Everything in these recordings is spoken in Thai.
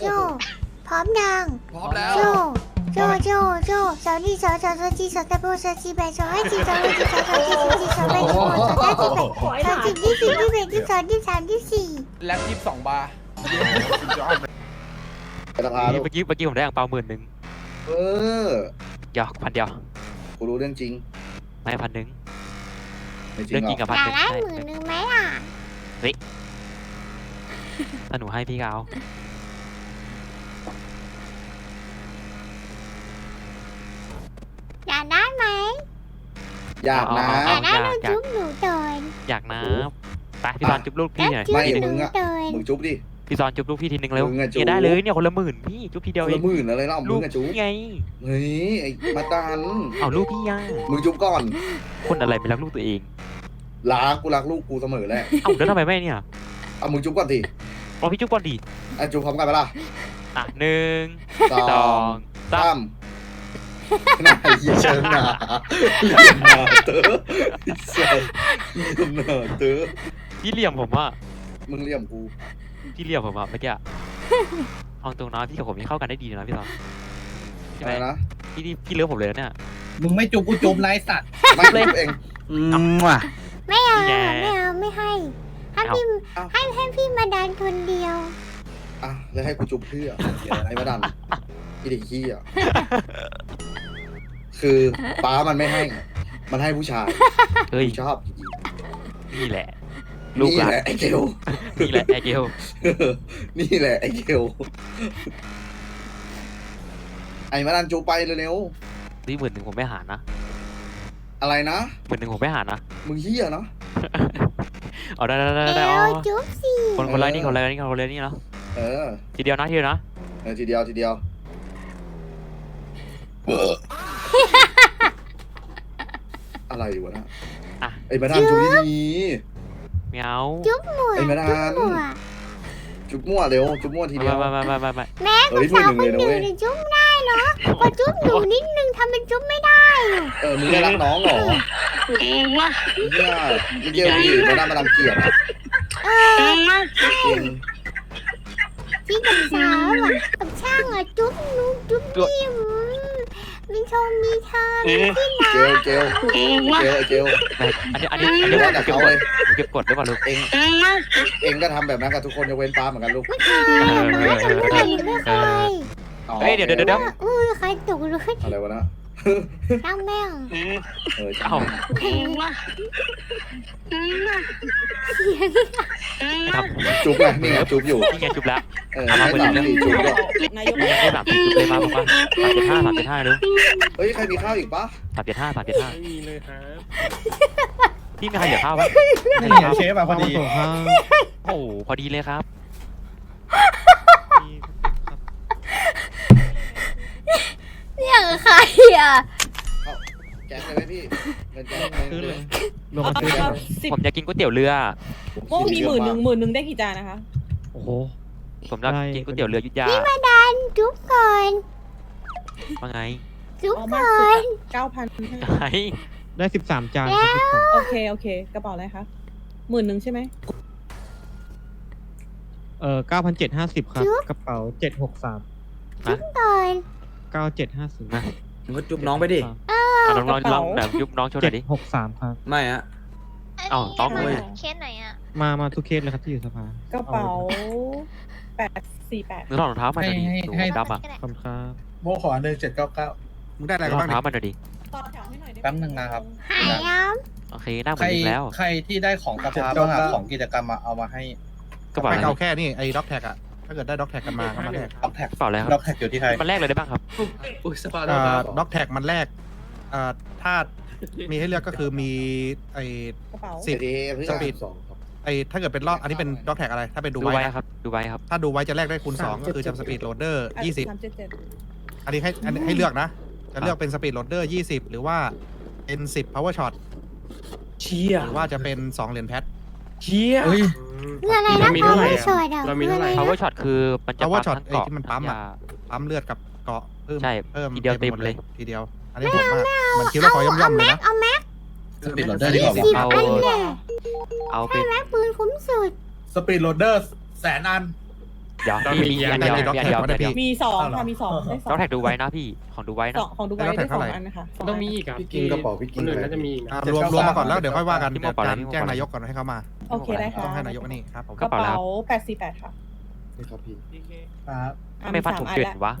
โจ พร้อมยังพร้อมแล้ว โจ โจ โจ โจสาวนี่สาวสาวสาวจีสาวตะโบสาวจีแบสาวให้จีสาวให้จีสาวสาวจีสาวจีสาวแบสาวสาวจีแบสาวจีที่สี่ที่แปดที่สองที่สามที่สี่แล็บยี่สิบสองบาร์ไปสภาลูกเมื่อกี้เมื่อกี้ผมได้อ่างเปาหมื่นหนึ่งเออหยอกพันเดียวกูรู้เรื่องจริงไม่พันหนึ่งไม่จริเรื่องงหรจริองกกับพันอหยากนึ่งได้ใช่หมื่นหนึ่งไหมล่ะถ้าหนูให้พี่ก็เอา อยากได้ไหม อยากนะอยากได้เราจุ๊บหนูเดินอยากนะไปพี่ซอนจุ๊บลูกพี่หน่อยจุ๊บไม่ทีหนึนูงมึงอะเดินมึงจุ๊บดิ พี่ซอนจุ๊บลูกพี่ทีนึงเร็วมึงอะจุ๊บเนี่ยได้เลยเนี่ยคนละหมื่นพี่จุ๊บทีเดียวคเอนงละหมื่นอะไรเล่ามึลูงกอะจุ๊บพี่ไงเฮ้ยไอ้มาตันเอาลูกพี่ย่ามึงจุ๊บก่อน คนอะไรไม่รักลูกตัวเองรักกูรักลูกกูเสมอแหละเอ้าแล้วทำไมไม่เนี่ยเอามึงจุ๊บก่อนดิรอพี่จุ๊บก่อนดิอะจุ๊บพร้อมกันไปะล่ะอะหนึ่งสสอองงสาสามม หน้าเหี้ยเชิงหน้าเหลี่ยมหน้าเต๋อไอ้สัสเหลี่ยมหน้าเต๋อพี่เหลี่ยมผมว่ามึงเหลี่ยมกูพี่เหลี่ยมผมอะเมื่อกี้อะ เอาตรงนะพี่กับผมนี่เข้ากันได้ดีนะพี่ซอนใช่อะไหมไรนะพี่นี่พี่เลือกผมเลยนะเนี่ย มึงไม่จุบกูจุบไรสัตว์ไม่จุ๊บเองไม่เอานี่ไงไม่เอาไม่ให้ให้เอาพี่เอา ให้ให้พี่มาดันคนเดียว อะแล้วให้กูจุ๊บเพื่อไอ้มาดันไอ้เด็กขี้อะ คือป้ามันไม่ให้ มันให้ผู้ชายเฮ้ยกูชอบจริงนี่แหละๆลูกนี่หลานแหละไอ้เกลนี่แหละแอร์เกลนี่แหละไอ้เกลไอ้มาดันจูไปเร็วนี่หมื่นหนึ่งผมไม่หารนะๆอะไรนะ หมื่นหนึ่งผมไม่หารนะ มึงเฮียเนาะ เอาได้ได้ได้เอได้อ๋อวจุ๊บสิคนคนไรนี่คนไรนี่คนไรนี่เนาะเออ ทีเดียวนะทีเดียวนะ เออทีเดียวทีเดียว อะไรวะนะอะ ไอ้มาดันจูดีเมียวจุ๊บหมวไอ้มาดานจุ๊บหมวๆจุ๊บมั่วเร็วจุ๊บมั่วทีเดียว มามามามามาแม่เฮ้ยสาวมืคอนหนึ่งเลยนะอื่เว้นยน่ะจุ๊บได้เนาะพอจุ๊บหนูนิดนึงทำเป็นจุ๊บไม่ได้เออมึงไม่รักน้องเหรอเฮียมึงเกลดิมาดันมาดันเกลียดอะเออจริงพี่กับสาวอะกับช่างอะจุ๊บหนูจุ๊บพี่อื มมีชมมีเธอมีพี่นะเกลเกลเกลไอ้เกลอันนี้อันนี้อันนี้ว่าผมแต่เก็บเขากเลดยผมเก็บกดได้ป่ะลูก เองเองก็ทำแบบนั้นกับทุกคนยกเว้นป้าเหมือนกันลูกไม่เคยไม่เคยไม่เคยไม่เคยอ๋อเฮ้ยเดี๋ยวเดี๋ยวเดี๋ยว อุ้ยใครตกเลยอะไรวะนะ ช่างแม่งเออเอ้าเสียงไม่ทำจุ๊บไงนี่ไงจุ๊บอยู่ นี่ไงจุบแล้ว เออให้สามสี่จุ๊บก็นายกไม่ได้สามสิบจุบเลยมาบอกว่าสามเจ็ดห้าสามเจ็ดห้าลูกเฮ้ย ใครมีข้าวอีกปะสามเจ็ดห้าสามเจ็ดห้าไม่มีเลยครับพี่มีใครเหลือข้าวปะนี่เชฟอะพอดี โอ้โหพอดีเลยครับ เนี่ยใครอะแกงเลยไหมพี่เงินแกงเงินเลย ลงมาครับสิบผมอยากกินก๋วยเตี๋ยวเรือ โม่มีหมื่นหนึ่งหมื่นหนึ่งได้กี่จานนะคะ โอ้โห ผมอยากกินก๋วยเตี๋ยวเรือยุทธยาดันจุ๊บก่อนว่าไงจุ๊บอ๋อมาก่อสุดนเก้าพันไงได้สิบสามจานครับสิบสามโอเค โอเค กระเป๋าอะไรคะหมื่นหนึ่งใช่ไหมเอ่อเก้าพันเจ็ดห้าสิบครับ กระเป๋าเจ็ดหกสามก่อน เก้าเจ็ดห้าสิบนะมึงก็จุบน้องไปดิ เอาน้องน้องลองแบบยุบน้องโชว์หเจ็น่ดอยดิ หกสามครับ ไม่อะเอ้าต้องมาเลยจากเคสไหนอะ มามาทุกเคสเลยครับที่อยู่สภากระเป๋าแปดสี่แปดนึกรองรองเท้ามาหน่อยดิให้หนูให้ดำอะก็ได้ขอบคุณครับ โมขอหนึ่งเจ็ดเก้าเก้ามึงได้อะไรรองบ้างเท้าเนี่ยมาหน่อยดิ ต่อแถวให้หน่อยได้ไหม แป๊บนึงนะครับ หายแล้วโอเคหน้าเหมืใคอรนอีกแล้ว ใครที่ได้ของสภาบ้างอะของกิจกรรมอะเอามาให้ กระเป๋าไม่อะไรเอาแค่นี่ไอ้ด็อกแท็กอะ ถ้าเกิดได้ด็อกแท็กกันมาก็มาแลกด็อกแท็กกระเป๋าอะไรครับด็อกแท็กอยู่ที่ใครมันแลกเลยได้บ้างครับอุ้ยสปาร์ด็อกแท็กมันแลกเอ่อถ้ามีให้เลือกก็คือมีไอ้กระเป๋าสิบเอเพื่อสปีด ไอ้ถ้าเกิดเป็นรอบอันนี้เป็นด็อกแท็กอะไร ถ้าเป็นดูดูไว้ไว้นะครับดูไว้ครับถ้าดูไว้จะแลกได้คูณสองก็คือจำสปีดโหลดเดอร์ยี่สิบ สามเจ็ดเจ็ดอันนี้ให้อันนี้ให้เลือกนะ จะเลือกเป็นสปีดโหลดเดอร์ยี่สิบหรือว่าเป็นสิบ power shot เชี่ยหรือว่าจะเป็นสองเหรียญแพท เชี่ย เฮ้ยเรื่องอะไรนะเรามีเขาเท่าไหร่ไม่อะสวยอะเรามีเท่าไหร่รื่องอะ power shot คือมันจะ power ปั๊ม shot ทั้งไอ้เกาะที่มันปั๊มอะยา ปั๊มเลือดกับเกาะเพิ่มใช่เพิ่มทีเดียวเต็มหดเลย ทีเดียว อันนี้ผมมากเหมือนคิดว่าขอย่อมๆเลยนะเอาแม็กสปีดโหลดเดอร์ดีกว่า สิบเอา อันเนี่ยเอาเป็นแม็กปืนคุ้มสุดสปีดโหลดเดอร์แสนอัน เดี๋ยวเราพี่มีมีอัอันนเดียวได้มีอันเดียวได้มีอันเดียวมีสองค่ะมีสองได้สอต้องงแท็กดูไว้นะพี่ของดูไว้สนะองของดูไว้ได้สองอันนะคะสต้องมีอีกครับพี่กินกระเป๋าพี่กิคนนอื่นไปน่าจะมีอีกนะอ่ารวมรวมมาก่อนแล้วเดี๋ยวค่อยว่ากันพี่เดี๋โมยวก่อนเลยการพี่โมแจ้งก่อนเลยนายกก่อนให้เขามา โอเคได้ค่ะ ต้องให้นายกอันนี่ครับผมกระเป๋าแปดสี่แปดค่ะนี่ครับพี่ครับทำไมฟันผมเกิดวะ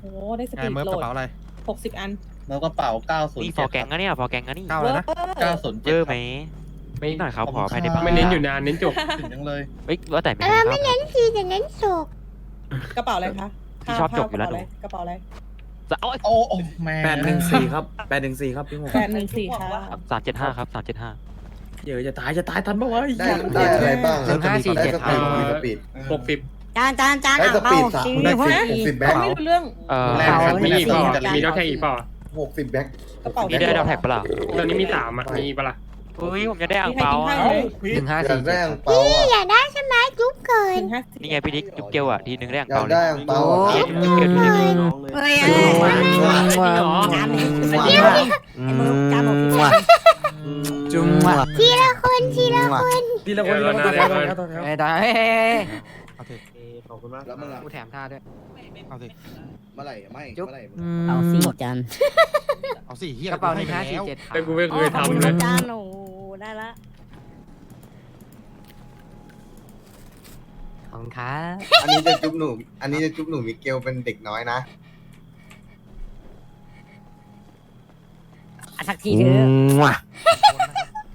โอ้ได้สไงปีดเมิร์ฟโหลกระดเป๋าอะไรหกสิบอันแล้วกระเป๋า907นี่ฟอร์แกงนะเนี่ยฟอร์แกงนะนี่เก้าเลยนะเก้าศูนย์เวเจ็ดอร์ไหมไม่หน่อยครับขอภายในบ้านไม่เน้นอยู่นานเน้นจบถึงยังเลยเฮ้ยว่าแต่ไม่เอเห็อนไม่ภาพเน้นทีแต่เน้นโศกกระเป๋าอะไรคะพี่ชอบจบอยู่แล้วกระเป๋าอะไรกระเป๋าอะไรจะเอาโอ้โอ้แม่แปดหนึ่งสี่ครับแปดหนึ่งสี่ครับพี่โมแปดหนึ่งสี่ค่ะสามเจ็ดห้าครับสามเจ็ดห้า เดี๋ยวจะตายจะตายทันปะวะได้ได้อะไรบ้างหนึ่งห้าสี่เจ็ดได้สปีดมีสปีดหกสิบจานจานจานได้อ่างสเปาปีดสามจริงได้วะสิบหกสิบแบ็คไม่รู้เรื่องเอ่อแรงครับมีอีกเปล่าจะมีนอกแท็กอีกเปล่าหกสิบแบ็คกระเป๋านี่ได้ดาวแท็กปะล่ะตอนนี้มีสามอะมีอีกปะล่ะเฮ้ยผมจะได้อ่างมีใครเปากินอะให้ไหมหนึ่งห้าอยาสี่กเจ็ได้ดอังเปาพี่อะอยากได้ใช่ไหมจุ๊บเกินหนึ่งห้านี่ไงพี่นิกจุ๊บเกลอะทีนึงได้อ่างอยาเปากดิได้อังเปาอะนี่จุ๊บเกลทีนึงเฮ้ยจริงเหรอจานนี้เดี๋ยวไอ้มือจานบอกพี่ว่า จุ๊มว่ะทีละคนทีละคนทีละคนทีละคนทีละคนเฮ้ยได้เฮ้ยเอาสิขอบคุณมากแล้วมึงอะกูแถมท่าด้วยเอาสิเมื่อไหร่ไม่จุ๊บเมื่อไหร่มึงเอาสี่จานเอาสิเฮียกระเป๋าหนึ่งให้ห้าไปสี่แล้วเจ็ดครัแต่บกูไม่เคยทำเลยจานโอ้ได้ละขอบคุณครับอันนี้จะจุ๊บหนูอันนี้จะจุ๊บหนูมิเกลเป็นเด็กน้อยนะสักทีเถอะว่ะ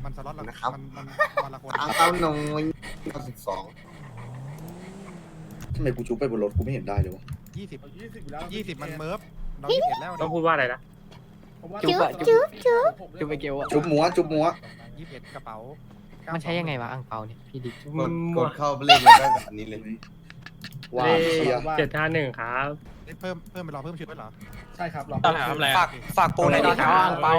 มันสล็อตละนะครับ มันมันมันละคนอังเต้าน้อยเก้าสิบสองทำไมกูชุบไปบนรถกูไม่เห็นได้เลยวะยี่สิบยี่สิบมันเมิร์ฟเรายี่สิบเอ็ดแล้วต้องพูดว่าอะไรนะ จุ๊บจุ๊บจุ๊บ จุ๊บไปเกลอะชุบมัวชุบมัวยี่สิบเอ็ดกระเป๋า มัมันใช้ยังไงวะอังเปาเนี่ยพี่ดิกดกดเข้าไปเล่นแล้วก็อันนี้เลย ว้าเลวเชียขเจ็ดห้าหนึ่งครับเพิ่มเพิ่มไปรอเพิ่มชุดไว้เหรอ ใช่ครับรอต้องทำอะไรฝากฝากปูในดาวอังเปา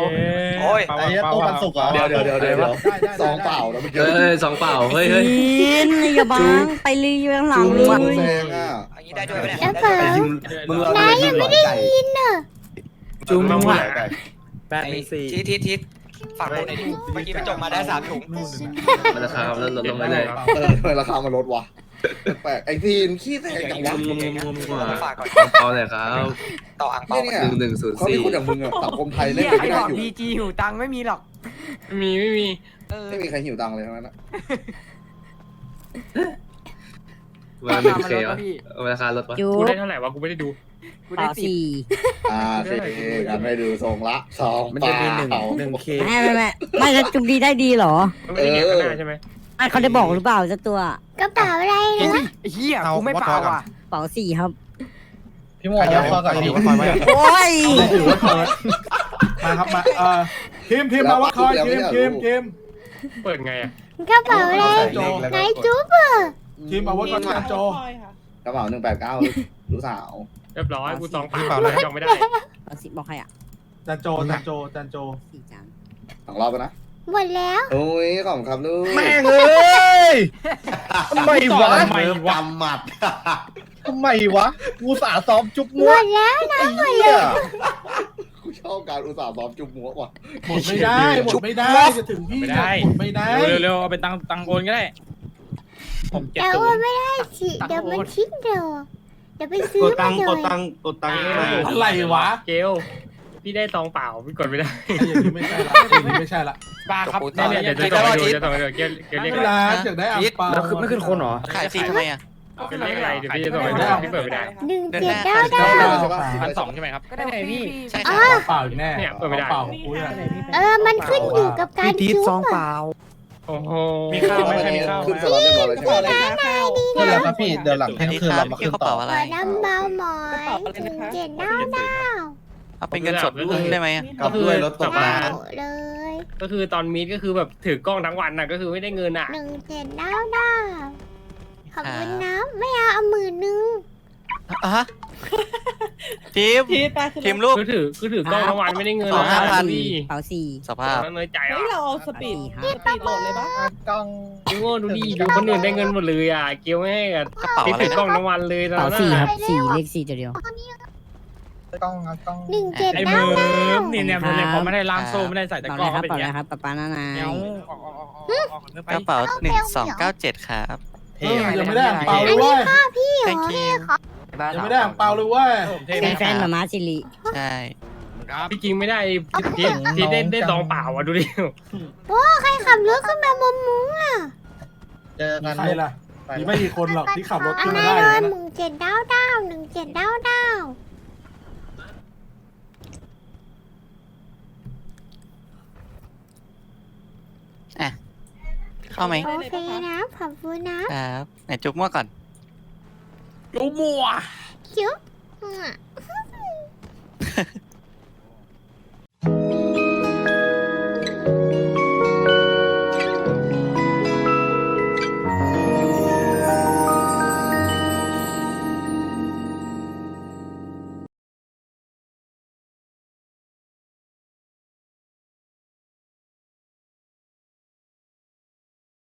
โอ้ยไอ้เหี้ยตู้ปันสุกเหรอ เดี๋ยวเดี๋ยวเดี๋ยวเดี๋ยวได้ได้ได้สองเปล่าแล้วเมื่อกี้เอ้ยสองเปล่า เฮ้ยเฮ้ยกินอย่าบังไปรีวิวข้างหลังจุ๊บเลมึงยแซงอะอันนี้ได้ด้วยไหมเนี่ยแล้วเปล่ามึงเรานายยังไม่ได้ยินน่ะจุ๊บมาพูดว่ะอะไรแปดหนึ่งสี่ทิศทิศทิศฝากปูในดิเมื่อกี้ไปจบมาได้สามถุงมันราคาแล้วลดลงไปเลยเออทำไมราคามันลดวะ แปลกๆไอ้ทีนขี้แตกจังวะฝากก่อนเอาเลยครับต่ออังเปาเนี่ยหนึ่งหนึ่งศูนย์เขามีสี่คนอย่างมึงอะสังคมไทยเล่นไอ้ไม่บได้อกอยู่ พีจีหิวตังค์ไม่มีหรอกไม่มีไม่มี เออไม่มีใครหิวตังค์เลยทั้งนั้นนะราคามันลดแล้วพี่ราคาลดวะจุ๊กูบได้เท่าไหร่วะกูไม่ได้ดูกูได้สี่อ่าสิกันไม่ดูทรงละสองมันเปจะล่ามีหนึ่งหนึ่งเคไม่ไม่ไม่ไม่แล้วจุ๊บดีได้ดีเหรอมันไม่ได้เห็นข้างหน้าใช่ไหม ไม่เขาได้บอกหรือเปล่าเจ้าตัวกระเป๋าอะไรเฮ้เนี่ยยเฮียกูไม่เปล่าอะกระเป๋าสี่ครับ พี่โมเอาข้อก่อนใครพี่ถือว่าคอยไว้โอ้ยถือว่าคอยมาครับมาเอ่อทีมทีมมาว่าคอยทีมทีมทีมเปิดไงอะกระเป๋าอะไรไหนจุ๊บอะทีมอาวุธก่อนการโจกระเป๋าหนึ่งแปดเก้าลูกสาวเรียบร้อยกูซองเปล่าเลยจองไม่ได้เอาสิบอกใครอะจันโจจันโจจันโจสี่จานสองรอบแล้วนะ หมดแล้ว โอ้ยขอบคุณครับลูกแม่งเอ้ยทำไมวะทำไมวะหมัดทำไมวะกูสาซ้อมจุ๊บหมมั่วดแล้วนะไอ้เหี้ยกูชอบการอุตส่าห์ซ้อมจุ๊บมัวว่ะหมดไม่ได้หมดไม่ได้จะถึงพี่หมดไม่ได้เร็วๆเอาไปตังตังโอนก็ได้ ผมเจ็ดแต่ศูว่านย์ไม่ได้สิเดี๋ยวมันคิดเดี๋ยวเดี๋ยวไปซื้อมาเลยอะไรวะ เกล พี่ได้ซองเปล่าพี่กดไม่ได้อย่างนี้ไม่ใช่ละอย่างนี้ไม่ใช่ละบ้าครับเนี่ยเดี๋ยวจะส่งไปดูจะส่งไปดูเกลเกลเรียกเวอะไรลาอยากได้อ่างเปาแล้วคือไม่ขึ้นคนเหรอขายฟรีทำไมอะเกลเรียกอะไรเดี๋ยวพี่จะส่งไปดูพี่เปิดไม่ได้หนึ่งเจ็ดเก้าเก้าใช่ปะพันสองใช่ไหมครับก็ได้พี่ใช่อ๋อเปล่าอีกแน่เนี่ยเปิดไม่ได้เปล่ากูเนี่ยเออมันขึ้นอยู่กับการพี่ทิศจุ๊ซองบเปอะล่าโอ้โหมีข้าวไหมมีข้าวขึ้นสล็อตเรียบร้อยแล้วใช่ไหมขึ้นแล้วครับพี่เดี๋ยวหลังเที่ยงคืนเรามาขึ้นต่อขอน้ำเบาหมอนหนึ่งเจ็ดเก้าเก้า เอาเป็นเงินสดได้ไหมกลับด้วยรถตกน้เอาเลยก็คือตอนมีดก็คือแบบถือกล้องทั้งวันน่ะก็คือไม่ได้เงินอะ หนึ่งเจ็ดเก้าเก้าขอบคุณนะไม่เอาเอาหมื่นนึงอะฮะทีมทีไปทีมลูกคือถือคือถือกล้องทั้งวันไม่ได้เงินสองห้าพัน พี่เป๋าสี่สภาพแล้วเนยใจเฮ้ยอะเราเอาสปีดสปีดโหลดเลยปะกล้องดูโง่ดูดีดูคนอื่นได้เงินหมดเลยอะเกียวไม่ให้อะกระเป๋าพี่อะไรถือกล้องนะทั้งวันเลยตอนเป๋านั้นสี่คน่ะรับสี่เลขสี่ตัวเดียว กล้องกล้องหนึ่งเจ็ดไอ้เก้าเมิเก้าร์มนี่เนี่ยเนี่ยผมไม่ได้ล่ามโซ่ไม่ได้ใส่แต่เป๋ากล้เลองยครับเป็นเป๋าอย่างเลยเงี้ยครับป้าป้านานาเดี๋ยวออกออกออกออกออกออกกระเป๋าหนึ่งสองเก้าเจ็ดครับเออยังไม่ได้อ่างเปาเลยเว้ยพี่เหรอพี่ขอยังไม่ได้อ่างเปาเลยเว้ยแฟนมามาสิริใช่พี่จริงไม่ได้ที่ที่ได้ได้ซองเปล่าอะดูดิโอ้ใครขับรถขึ้นมาบนมุ้งอะเจอกันใครล่ะมีไม่กี่คนหรอกที่ขับรถอันขึ้นนั้มานได้เลเลยยนะหนึ่งเจ็ดดาวดาวหนึ่งเจ็ดดาวดาว เข้าไหมโอเคนะขอบคุณนะครับไหนจุ๊บมั่วก่อนจูมัวจุ๊บ